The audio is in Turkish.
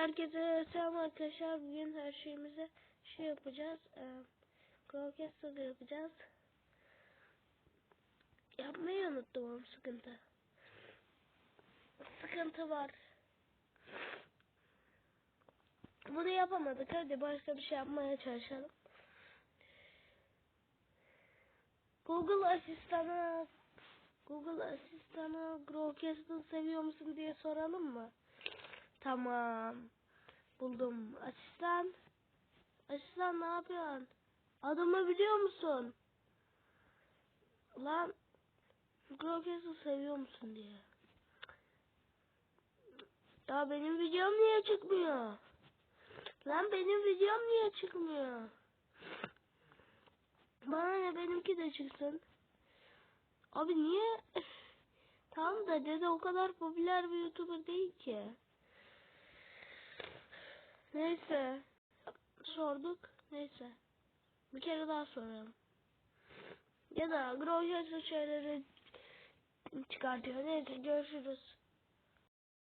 Herkese selam arkadaşlar. Bugün her şeyimize şey yapacağız. E, Crowcastle yapacağız. Yapmayı unuttum ama sıkıntı. Sıkıntı var. Bunu yapamadık. Hadi başka bir şey yapmaya çalışalım. Google asistanı Google asistanı Crowcastle seviyor musun diye soralım mı? Tamam. Buldum. Asistan. Asistan ne yapıyorsun? Adımı biliyor musun? Lan Crowcastle seviyor musun diye. Ya benim videom niye çıkmıyor? Lan benim videom niye çıkmıyor? Bana ne benimki de çıksın. Abi niye? Tamam da dede o kadar popüler bir YouTuber değil ki. Neyse. Sorduk. Neyse. Bir kere daha soralım. Ya da Grosjean şeyleri çıkartıyor. Neyse görüşürüz.